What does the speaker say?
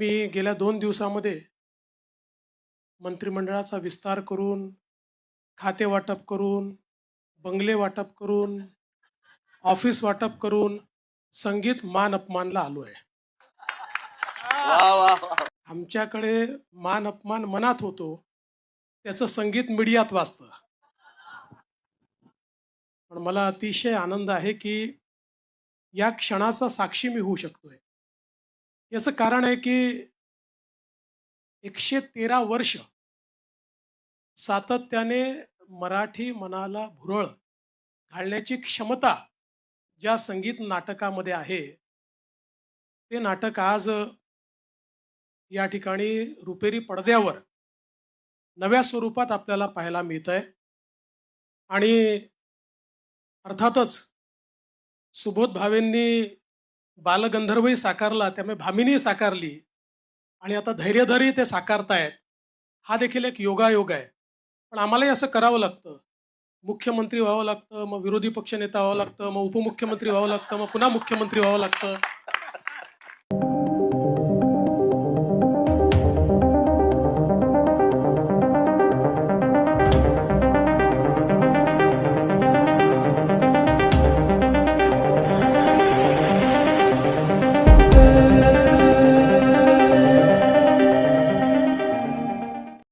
मी गेल्या दोन दिवसामध्ये मंत्रिमंडळाचा विस्तार करून खाते वाटप करून बंगले वाटप करून ऑफिस वाटप करून संगीत मान अपमानला आलो आहे. आमच्याकडे मान अपमान मनात होतो त्याचं संगीत मीडियात वाचतं पण मला अतिशय आनंद आहे की या क्षणाचा साक्षी मी होऊ शकतोय. याचं कारण आहे की एकशे तेरा वर्ष सातत्याने मराठी मनाला भुरळ घालण्याची क्षमता ज्या संगीत नाटकामध्ये आहे ते नाटक आज या ठिकाणी रुपेरी पडद्यावर नव्या स्वरूपात आपल्याला पाहायला मिळत आहे आणि अर्थातच सुबोध भावेंनी बालगंधर्वही साकारला त्यामुळे भामिनी साकारली. आणि आता धैर्यधरी ते साकारतायत. हा देखील एक योगायोग आहे. पण आम्हालाही असं करावं लागतं. मुख्यमंत्री व्हावं लागतं मग विरोधी पक्षनेता व्हावं लागतं मग उपमुख्यमंत्री व्हावं लागतं मग पुन्हा मुख्यमंत्री व्हावं लागतं.